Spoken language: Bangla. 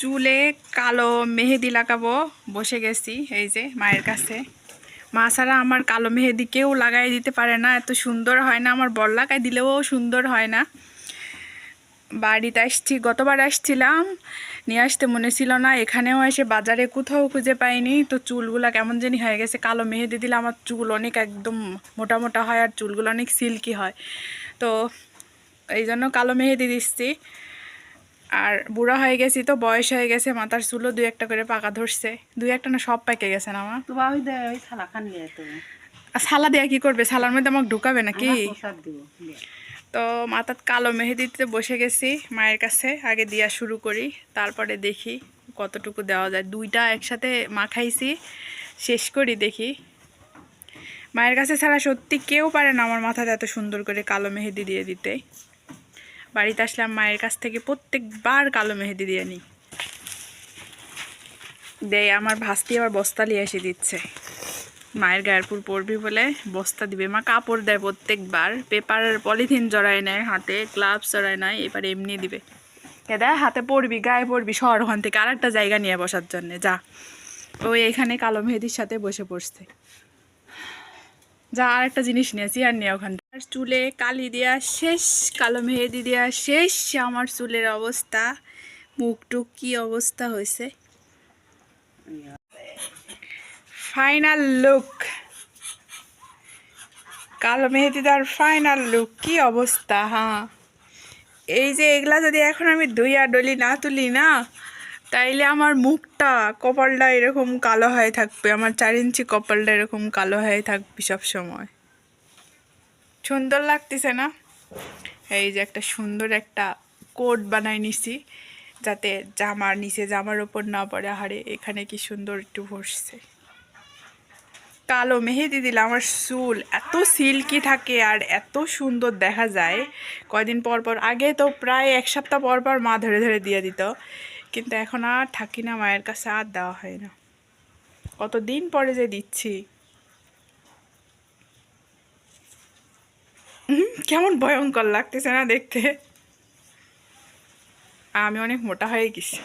চুলে কালো মেহেদি লাগাবো, বসে গেছি এই যে মায়ের কাছে। মা ছাড়া আমার কালো মেহেদি কেউ লাগাই দিতে পারে না, এত সুন্দর হয় না, আমার বর লাগাই দিলেও সুন্দর হয় না। বাড়িতে আসছি, গতবার আসছিলাম, নিয়ে আসতে মনে ছিল না, এখানেও এসে বাজারে কোথাও খুঁজে পাইনি। তো চুলগুলো কেমন জানি হয়ে গেছে, কালো মেহেদি দিলে আমার চুল অনেক একদম মোটা মোটা হয় আর চুলগুলো অনেক সিল্কি হয়। তো এই জন্য কালো মেহেদি দিচ্ছি। আর বুড়া হয়ে গেছি তো বয়স হয়ে গেছে মাথার চুলও দুই একটা করে পাকা ধরছে। দুই একটা না সব পাকে গেছে না আমার সালা দেয়া কি করবে? সালার মধ্যে আমাকে ঢুকাবে নাকি। তো মাথার কালো মেহেদিতে বসে গেছি মায়ের কাছে আগে দেওয়া শুরু করি তারপরে দেখি কতটুকু দেওয়া যায়। দুইটা একসাথে মাখাইছি শেষ করি দেখি। মায়ের কাছে ছাড়া সত্যি কেউ পারে না আমার মাথাতে এত সুন্দর করে কালো মেহেদি দিয়ে দিতে। বাড়িতে আসলাম মায়ের কাছ থেকে প্রত্যেকবার কালো মেহেদি দিয়ে নিই। দেয় আমার ভাস্তি আবার বস্তা নিয়ে এসে দিচ্ছে। মায়ের গায়ের পুর পরবি বলে বস্তা দিবে। মা কাপড় দেয় প্রত্যেকবার, পেপার পলিথিন জড়ায় নেয়, হাতে গ্লাভস জড়ায় নেয়, এবার এমনি দিবে। দেয়, হাতে পড়বি গায়ে পড়বি শহর ওখান থেকে আর একটা জায়গা নিয়ে বসার জন্যে, যা। ওই এখানে কালো মেহেদির সাথে বসে পড়ছে। যা আর একটা জিনিস নিয়েছি আর নিয়ে ওখান। আর চুলে কালি দেওয়া শেষ, কালো মেহেদি দেওয়া শেষ, আমার চুলের অবস্থা মুখ টুক কি অবস্থা হয়েছে? ফাইনাল লুক কালো মেহেদিদার ফাইনাল লুক কি অবস্থা হ্যাঁ। এই যে এগুলা যদি এখন আমি দুইয়া ডলি না তুলি না, তাইলে আমার মুখটা, কপালটা এরকম কালো হয়ে থাকবে, আমার চার ইঞ্চি কপালটা এরকম কালো হয়ে থাকবে সব সময় সুন্দর লাগতেছে না? এই যে একটা সুন্দর একটা কোট বানাই নিছি, যাতে জামার নিচে জামার ওপর না পড়ে। হারে এখানে কি সুন্দর একটু বসছে। কালো মেহেদি দিলে আমার চুল এত সিল্কি থাকে আর এত সুন্দর দেখা যায়। কয়দিন পর পর, আগে তো প্রায় এক সপ্তাহ পর পর মা ধরে ধরে দিয়ে দিত, কিন্তু এখন আর থাকি না, মায়ের কাছে আর দেওয়া হয় না। কতদিন পরে যে দিচ্ছি কেমন ভয়ঙ্কর লাগতেছে না দেখতে। আমি অনেক মোটা হয়ে গেছি।